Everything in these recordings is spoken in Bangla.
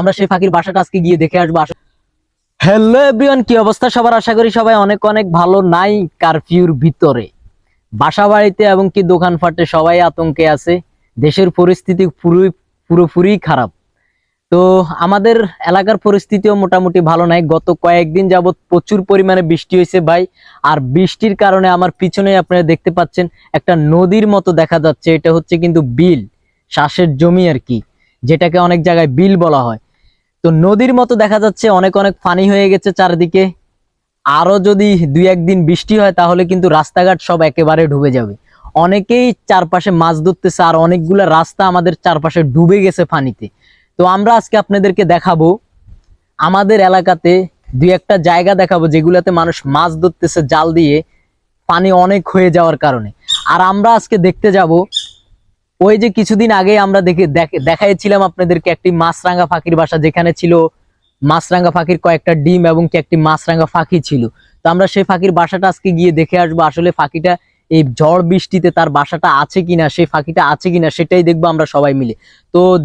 আমরা সেই ফাঁকির বাসাটা আজকে গিয়ে দেখে আসব হ্যালো এভরিওয়ান কি অবস্থা সবার? আশা করি সবাই অনেক অনেক ভালো নাই কারফিউর ভিতরে। বাসা বাড়িতে এবং কি দোকানপাটে সবাই আতঙ্কে আছে। দেশের পরিস্থিতি পুরোই পুরোপুরি খারাপ। তো আমাদের এলাকার পরিস্থিতিও মোটামুটি ভালো নাই। গত কয়েকদিন যাবত প্রচুর পরিমাণে বৃষ্টি হয়েছে ভাই। আর বৃষ্টির কারণে আমার পিছনে আপনারা দেখতে পাচ্ছেন একটা নদীর মতো দেখা যাচ্ছে। এটা হচ্ছে কিন্তু বিল, শ্বাসের জমি আর কি, যেটাকে অনেক জায়গায় বিল বলা হয়। তো নদীর মতো দেখা যাচ্ছে, অনেক অনেক পানি হয়ে গেছে চারদিকে। আরও যদি দুই একদিন বৃষ্টি হয়, তাহলে কিন্তু রাস্তাঘাট সব একেবারে ডুবে যাবে। অনেকেই চারপাশে মাছ ধরতেছে, আর অনেকগুলা রাস্তা আমাদের চারপাশে ডুবে গেছে পানিতে। তো আমরা আজকে আপনাদেরকে দেখাবো, আমাদের এলাকাতে দুই একটা জায়গা দেখাবো, যেগুলাতে মানুষ মাছ ধরতেছে জাল দিয়ে, পানি অনেক হয়ে যাওয়ার কারণে। আর আমরা আজকে দেখতে যাব ওই যে কিছুদিন আগে আমরা দেখে দেখ- দেখাইছিলাম আপনাদেরকে একটি মাছরাঙ্গা ফাঁকির বাসা যেখানে ছিল মাছরাঙ্গা ফাঁকির কয়েকটা ডিম এবং একটি মাছরাঙ্গা ফাঁকি ছিল। তো আমরা সেই ফাঁকির বাসাটা আজকে গিয়ে দেখে আসব, আসলে ফাঁকিটা এই ঝড় বৃষ্টিতে তার বাসাটা আছে কিনা, সেই ফাঁকিটা আছে কিনা সেটাই দেখব আমরা সবাই মিলে। তো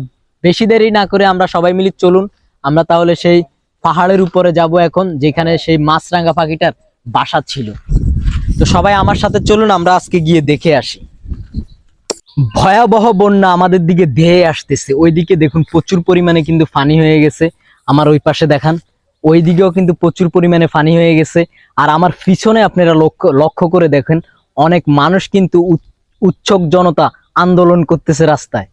বেশি দেরি না করে আমরা সবাই মিলে চলুন, আমরা তাহলে সেই পাহাড়ের উপরে যাব এখন, যেখানে সেই মাছরাঙ্গা পাখিটার বাসা ছিল। তো সবাই আমার সাথে চলুন, আমরা আজকে গিয়ে দেখে আসি। ভয়াবহ বন্যা আমাদের দিকে ধেয়ে আসতেছে। ওইদিকে দেখুন প্রচুর পরিমাণে কিন্তু ফানি হয়ে গেছে। আমার ওই পাশে দেখান। ওই দিকেও কিন্তু প্রচুর পরিমাণে ফানি হয়ে গেছে। আর আমার পিছনে আপনারা লক্ষ্য লক্ষ্য করে দেখেন, অনেক মানুষ কিন্তু উৎসুক জনতা আন্দোলন করতেছে রাস্তায়।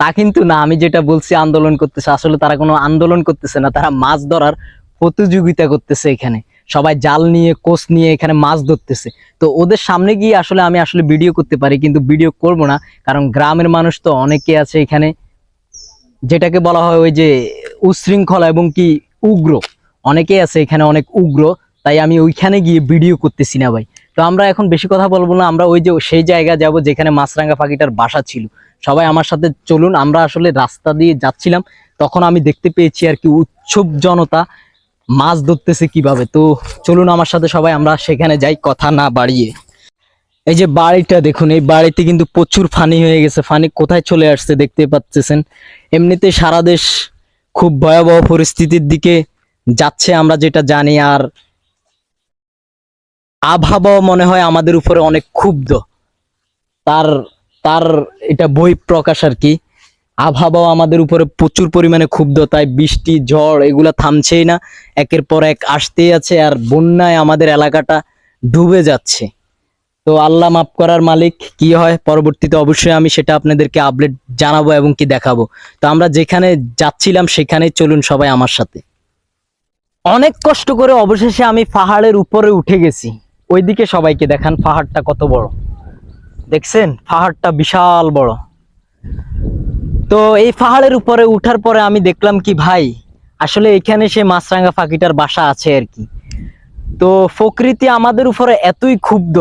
তা কিন্তু না, আমি যেটা বলছি আন্দোলন করতেছে, আসলে তারা কোনো আন্দোলন করতেছে না, তারা মাছ ধরার প্রতিযোগিতা করতেছে এখানে। সবাই জাল নিয়ে কোচ নিয়ে এখানে মাছ ধরতেছে। তো ওদের সামনে গিয়ে আসলে আমি আসলে ভিডিও করতে পারি, কিন্তু ভিডিও করব না, কারণ গ্রামের মানুষ তো অনেকে আছে এখানে, যেটাকে বলা হয় ওই যে উশৃঙ্খলা এবং কি উগ্র। অনেকেই আছে এখানে অনেক উগ্র, তাই আমি ওইখানে গিয়ে ভিডিও করতেছি না ভাই। তো আমরা এখন বেশি কথা বলব না, আমরা ওই যে সেই জায়গা যাব যেখানে মাছরাঙ্গা পাখিটার বাসা ছিল। সবাই আমার সাথে চলুন, আমরা আসলে রাস্তা দিয়ে যাচ্ছিলাম, তখন আমি দেখতে পেয়েছি আর কি উৎসব জনতা মাছ ধরতেছে কীভাবে? তো চলুন আমার সাথে সবাই আমরা সেখানে যাই, কথা না বাড়িয়ে। এই যে বাড়িটা দেখুন, এই বাড়িতে কিন্তু প্রচুর ফানি হয়ে গেছে। ফানি কোথায় চলে আসছে দেখতে পাচ্ছেন এমনিতে সারা দেশ খুব ভয়াবহ পরিস্থিতির দিকে যাচ্ছে, আমরা যেটা জানি। আর আবহাওয়া মনে হয় আমাদের উপরে অনেক ক্ষুব্ধ। তার তার এটা বই প্রকাশ আর কি। আবহাওয়া আমাদের উপরে প্রচুর পরিমাণে ক্ষুব্ধ, তাই বৃষ্টি, ঝড় এগুলা থামছেই না। একের পর এক আসতেই আছে আর বন্যায় আমাদের এলাকাটা ডুবে যাচ্ছে। তো আল্লাহ মাফ করার মালিক, কি হয়? পরবর্তীতে অবশ্যই আমি সেটা আপনাদেরকে আপডেট জানাব এবং কি দেখাবো। তো আমরা যেখানে যাচ্ছিলাম সেখানেই চলুন সবাই আমার সাথে। অনেক কষ্ট করে অবশেষে আমি পাহাড়ের উপরে উঠে গেছি। ওইদিকে সবাইকে দেখান, পাহাড়টা কত বড়। দেখছেন? পাহাড়টা বিশাল বড়। তো এই পাহাড়ের উপরে উঠার পরে আমি দেখলাম কি ভাই, আসলে এখানে সে মাছরাঙ্গা পাখিটার বাসা আছে আর কি। তো প্রকৃতি আমাদের উপরে এতই ক্ষুব্ধ,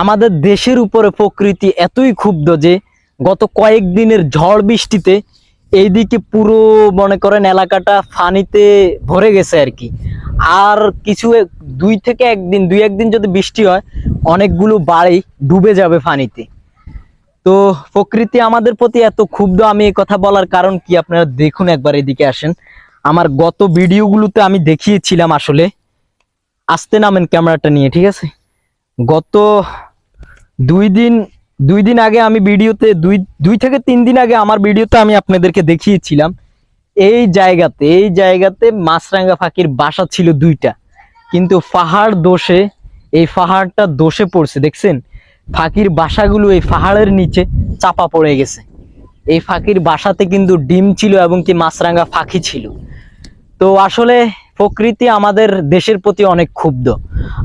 আমাদের দেশের উপরে প্রকৃতি এতই ক্ষুব্ধ যে গত কয়েকদিনের ঝড় বৃষ্টিতে এইদিকে পুরো মনে করেন এলাকাটা ফানিতে ভরে গেছে আর কি। আর কিছু দুই থেকে একদিন, দুই একদিন যদি বৃষ্টি হয়, অনেকগুলো বাড়ি ডুবে যাবে ফানিতে। তো প্রকৃতি আমাদের প্রতি এত ক্ষুব্ধ, আমি এই কথা বলার কারণ কি আপনারা দেখুন একবার এদিকে আসেন। আমার গত ভিডিওগুলোতে আমি দেখিয়েছিলাম আসলে। আসতে নামেন ক্যামেরাটা নিয়ে, ঠিক আছে? গত দুই দিন দুই দিন আগে আমি ভিডিওতে, দুই দুই থেকে তিন দিন আগে আমার ভিডিওতে আমি আপনাদেরকে দেখিয়েছিলাম। এই জায়গাতে এই জায়গাতে মাছরাঙ্গা ফাঁকির বাসা ছিল দুইটা। কিন্তু পাহাড় দোষে, এই পাহাড়টা দোষে পড়ছে, দেখছেন? ফাঁকির বাসাগুলো এই পাহাড়ের নিচে চাপা পড়ে গেছে। এই ফাঁকির বাসাতে কিন্তু ডিম ছিল এবং কি মাছরাঙ্গা ফাঁকি ছিল। তো আসলে প্রকৃতি আমাদের দেশের প্রতি অনেক ক্ষুব্ধ।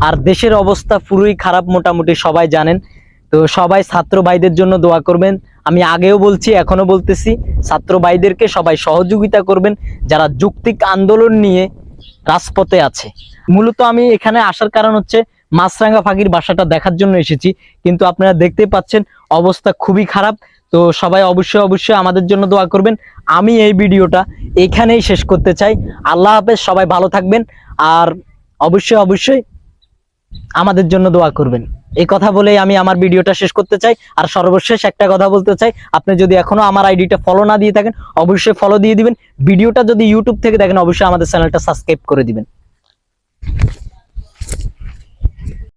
আর দেশের অবস্থা পুরোই খারাপ মোটামুটি, সবাই জানেন। তো সবাই ছাত্র ভাইদের জন্য দোয়া করবেন। আমি আগেও বলছি এখনও বলতেছি, ছাত্র ভাইদেরকে সবাই সহযোগিতা করবেন, যারা যুক্তিক আন্দোলন নিয়ে রাজপথে আছে। মূলত আমি এখানে আসার কারণ হচ্ছে মাছরাঙ্গা ফাঁকির বাসাটা দেখার জন্য এসেছি। কিন্তু আপনারা দেখতে পাচ্ছেন, অবস্থা খুবই খারাপ। তো সবাই অবশ্যই অবশ্যই আমাদের জন্য দোয়া করবেন। আমি এই ভিডিওটা এখানেই শেষ করতে চাই। আল্লাহ হাফেজ, সবাই ভালো থাকবেন। আর অবশ্যই অবশ্যই আমাদের জন্য দোয়া করবেন। এই কথা বলেই আমি আমার ভিডিওটা শেষ করতে চাই। আর সর্বশেষ একটা কথা বলতে চাই। আপনি যদি এখনও আমার আইডিটা ফলো না দিয়ে থাকেন, অবশ্যই ফলো দিয়ে দিবেন। ভিডিওটা যদি ইউটিউব থেকে দেখেন, অবশ্যই আমাদের চ্যানেলটা সাবস্ক্রাইব করে দিবেন।